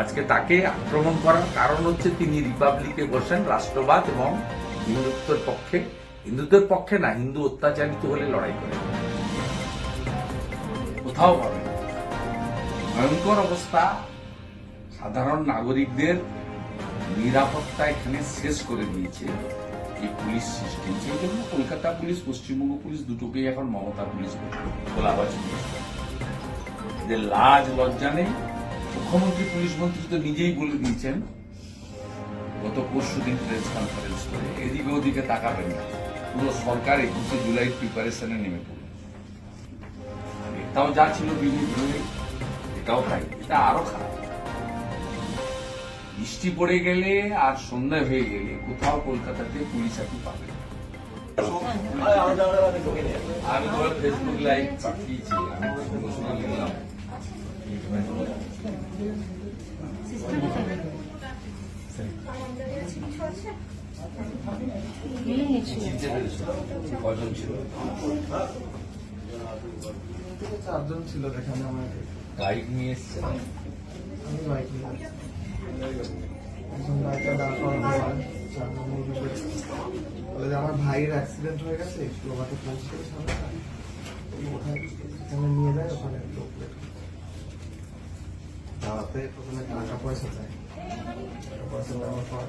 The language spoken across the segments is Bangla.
আজকে তাকে আক্রমণ করার কারণ হচ্ছে তিনি রিপাবলিকে বসেন রাষ্ট্রবাদ এবং হিন্দুত্বের পক্ষে। হিন্দুত্বের পক্ষে না, হিন্দু অত্যাচারিত হলে লড়াই করেন কোথাও পাবেন ভয়ঙ্কর অবস্থা। সাধারণ নাগরিকদের নিরাপত্তা এখানে শেষ করে দিয়েছে। এই পুলিশ সিস্টেম সেই জন্য কলকাতা পুলিশ, পশ্চিমবঙ্গ পুলিশ দুটোকেই এখন মমতা পুলিশ পুলিশ এদের লাজ লজ্জা নেই। মুখ্যমন্ত্রী, পুলিশ মন্ত্রী তো নিজেই বলে দিয়েছেন, গত পরশু দিন প্রেস কনফারেন্স করে। এদিকে ওদিকে তাকাবেন না। পুরো সরকার একুশে জুলাই প্রিপারেশনে নেমে আর এটাও যা ছিল ধরে এটাও তাই। এটা আরও খারাপ। বৃষ্টি পড়ে গেলে আর সন্ধ্যা হয়ে গেলে কোথাও কলকাতাতে পুলিশ আপনি পাবেন না। আমি তো ফেসবুক লাইভ পাঠিয়েছি, আমি তো সঙ্গে চারজন ছিল এখানে আমাকে বাইক নিয়ে এসছে আমি বাইক নিয়ে দাঁড় করানো বলে যে আমার ভাইয়ের অ্যাক্সিডেন্ট হয়ে গেছে একটু আমাকে নিয়ে যায় ওখানে। লোক দাঁড়াতে প্রথমে টাকা পয়সা চায় টাকা পয়সা দেওয়ার পর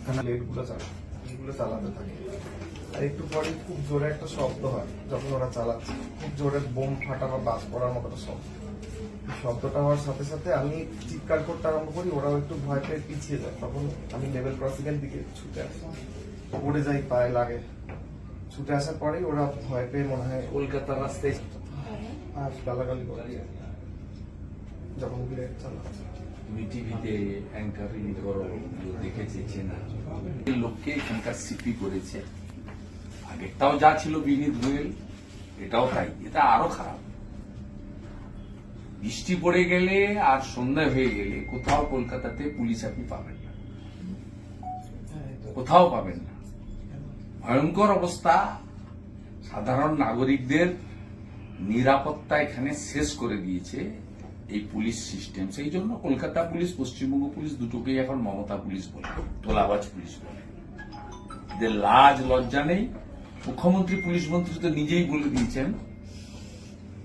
এখানে লেটগুলো চালায় এগুলো চালাতে থাকে। আর একটু পরে খুব জোরে একটা শব্দ হয় যখন ওরা চালাচ্ছে। খুব জোরে বোম ফাটা বা বাস পড়ার মতো একটা শব্দ। শব্দটা হওয়ার সাথে সাথে আমি চিৎকার করতে আরম্ভ করি ওরাও একটু ভয় পেয়ে পিছিয়ে যায়। তখন আমি লেভেল ক্রসিং এর দিকে ছুটে আসি। পড়ে যাই পায়ে লাগে। ছুটে আসার পরেই ওরা ভয় পেয়ে মনে হয় কলকাতার রাস্তায় আর গালাগালি করে। ব্লেড চালাচ্ছে তুমি টিভিতে অ্যাঙ্কারিং করো দেখেছে, চেনা। লোককে এখানকার সিপি করেছে। আগেরটাও যা ছিল গোয়েল, এটাও তাই। এটা আরও খারাপ। বৃষ্টি পড়ে গেলে আর সন্ধ্যা হয়ে গেলে কোথাও কলকাতাতে পুলিশ আপনি পাবেন না। কোথাও পাবেন না। ভয়ঙ্কর অবস্থা। সাধারণ নাগরিকদের নিরাপত্তা এখানে শেষ করে দিয়েছে। এই পুলিশ সিস্টেম, সেই জন্য কলকাতা পুলিশ, পশ্চিমবঙ্গ পুলিশ দুটোকেই এখন মমতা পুলিশ বলে, তোলাবাজ পুলিশ বলে। এদের লাজ, লজ্জা নেই। মুখ্যমন্ত্রী পুলিশ মন্ত্রী তো নিজেই বলে দিয়েছেন,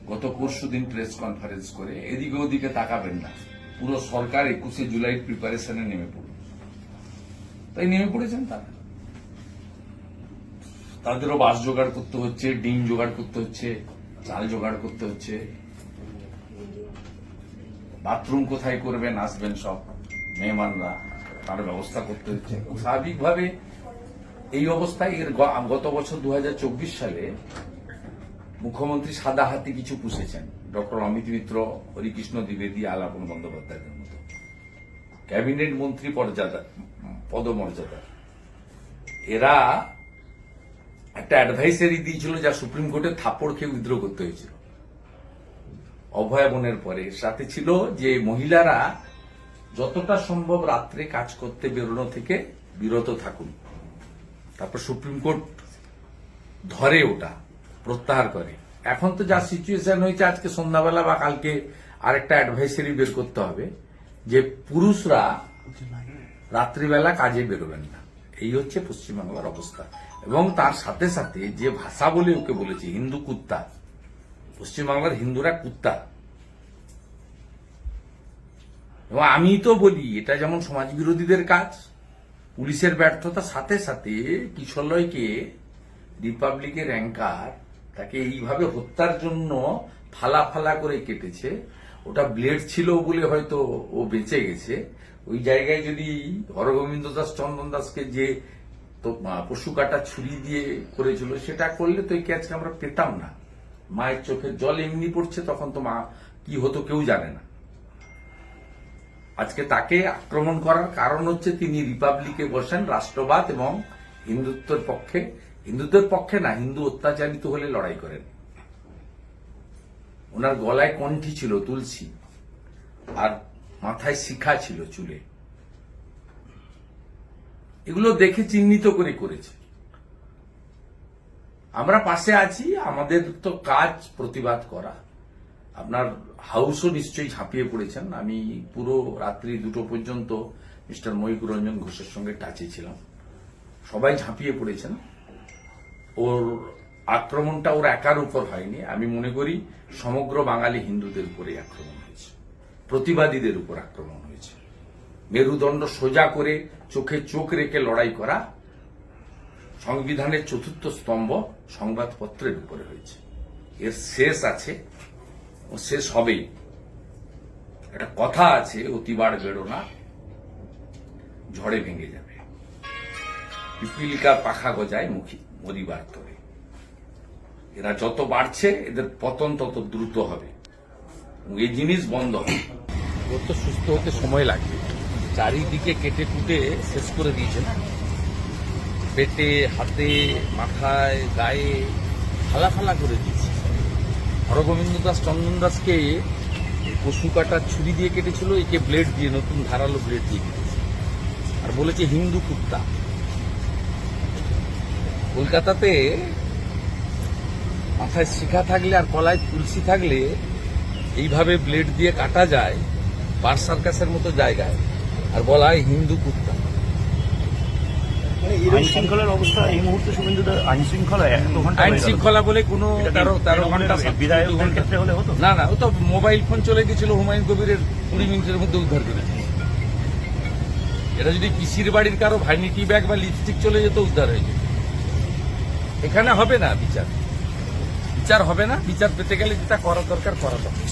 গত পরশু দিন প্রেস কনফারেন্স করে, এদিকে ওদিকে তাকাবেন না। পুরো সরকার একুশে জুলাই প্রিপারেশনে নেমে পড়ল। তাই নেমে পড়েছেন তারা। তাদেরও বাস জোগাড় করতে হচ্ছে, ডিম জোগাড় করতে হচ্ছে, চাল জোগাড় করতে হচ্ছে। বাথরুম কোথায় করবেন, আসবেন সব মেহমানরা, তার ব্যবস্থা করতে হচ্ছে। স্বাভাবিকভাবে এই অবস্থায় এর গত বছর দু হাজার চব্বিশ সালে মুখ্যমন্ত্রী সাদা হাতি কিছু পুষেছেন। ডক্টর অমিত মিত্র, হরিকৃষ্ণ দ্বিবেদী, আলাপন বন্দ্যোপাধ্যায়ের মতো। ক্যাবিনেট মন্ত্রী পর্যাদা পদমর্যাদা। এরা একটা অ্যাডভাইসারি দিয়েছিল যা সুপ্রিম কোর্টে থাপড় খেয়ে উইথড্র করতে হয়েছিল। অভয় বনের পরে। সাথে ছিল যে মহিলারা যতটা সম্ভব রাত্রে কাজ করতে বেরোনো থেকে বিরত থাকুন। তারপর সুপ্রিম কোর্ট ধরে ওটা, প্রত্যাহার করে। এখন তো যা সিচুয়েশন হয়েছে আজকে সন্ধ্যাবেলা বা কালকে আরেকটা অ্যাডভাইসারি বের করতে হবে যে পুরুষরা রাত্রিবেলা কাজে বেরোবেন না। এই হচ্ছে পশ্চিমবাংলার অবস্থা। এবং তার সাথে সাথে যে ভাষা বলে ওকে বলেছে, হিন্দু কুত্তা পশ্চিমবাংলার হিন্দুরা কুত্তা। এবং আমি তো বলি, এটা যেমন সমাজ বিরোধীদের কাজ, পুলিশের ব্যর্থতা সাথে সাথে কিশলয়কে রিপাবলিকের অ্যাঙ্কার, তাকে এইভাবে হত্যার জন্য ফালা ফালা করে কেটেছে। ওটা ব্লেড ছিল বলে হয়তো ও বেঁচে গেছে। ওই জায়গায় যদি হরগোবিন্দ দাস, চন্দন দাসকে যে তো পশু কাটা ছুরি দিয়ে করেছিল, সেটা করলে তো এই ক্যাচকে আমরা পেতাম না। মায়ের চোখের জল এমনি পড়ছে, তখন তো মা কি হতো কেউ জানে না। আজকে তাকে আক্রমণ করার কারণ হচ্ছে তিনি রিপাবলিকে বসেন রাষ্ট্রবাদ এবং হিন্দুত্বের পক্ষে। হিন্দুত্বের পক্ষে না, হিন্দু অত্যাচারিত হলে লড়াই করেন। ওনার গলায় কণ্ঠি ছিল, তুলসী, আর মাথায় শিখা ছিল চুলে। এগুলো দেখে চিহ্নিত করে করেছে। আমরা পাশে আছি, আমাদের তো কাজ প্রতিবাদ করা। আপনার হাউসও নিশ্চয়ই ঝাঁপিয়ে পড়েছেন। আমি পুরো রাত্রি দুটো পর্যন্ত মিস্টার মহিকুর রঞ্জন ঘোষের সঙ্গে টাচে ছিলাম। সবাই ঝাঁপিয়ে পড়েছেন। ওর আক্রমণটা ওর একার উপর হয়নি। আমি মনে করি সমগ্র বাঙালি হিন্দুদের উপরে আক্রমণ হয়েছে। প্রতিবাদীদের উপর আক্রমণ হয়েছে। মেরুদণ্ড সোজা করে চোখে চোখ রেখে লড়াই করা সংবিধানের চতুর্থ স্তম্ভ সংবাদপত্রের উপরে হয়েছে। এর শেষ আছে, ও শেষ হবেই। একটা কথা আছে, অতিবার বেড়ো না ঝড়ে ভেঙে যাবে। পিপিলিকার পাখা গজায় মুখী, মরিবার তরে। এরা যত বাড়ছে, এদের পতন তত দ্রুত হবে। এই জিনিস বন্ধ হবে। ওর তো সুস্থ হতে সময় লাগবে। চারিদিকে কেটে কুটে শেষ করে দিয়েছেন পেটে, হাতে, মাথায়, গায়ে ফালা ফালা করে দিয়েছে। হরগোবিন্দ দাস, চন্দন দাসকে পশু কাটার ছুরি দিয়ে কেটেছিল, একে ব্লেড দিয়ে, নতুন ধারালো ব্লেড দিয়ে কেটেছে। আর বলেছে হিন্দু কুত্তা। কলকাতাতে মাথায় শিখা থাকলে আর কলায় তুলসী থাকলে এইভাবে ব্লেড দিয়ে কাটা যায় বার সার্কাসের মতো জায়গায়। আর বলা হয় হিন্দু কুত্তা। আইন শৃঙ্খলার অবস্থা এই মুহূর্তে শুভেন্দু আইন শৃঙ্খলা এত ঘণ্টা আইন শৃঙ্খলা বলে কোনো তেরো তেরো ঘণ্টা সাত- বিধায়কদের চোদ্দ ঘন্টা- ক্ষেত্রে হলে হতো? না না ও তো মোবাইল ফোন চলে গেছিল হুমায়ুন কবিরের কুড়ি মিনিটের মধ্যে উদ্ধার করেছে এটা যদি পিসির বাড়ির কারও ভাইনিটি ব্যাগ বা লিপস্টিক চলে যেত উদ্ধার হয়ে যেত। এখানে হবে না বিচার। বিচার হবে না বিচার পেতে গেলে যেটা করা দরকার করা দরকার।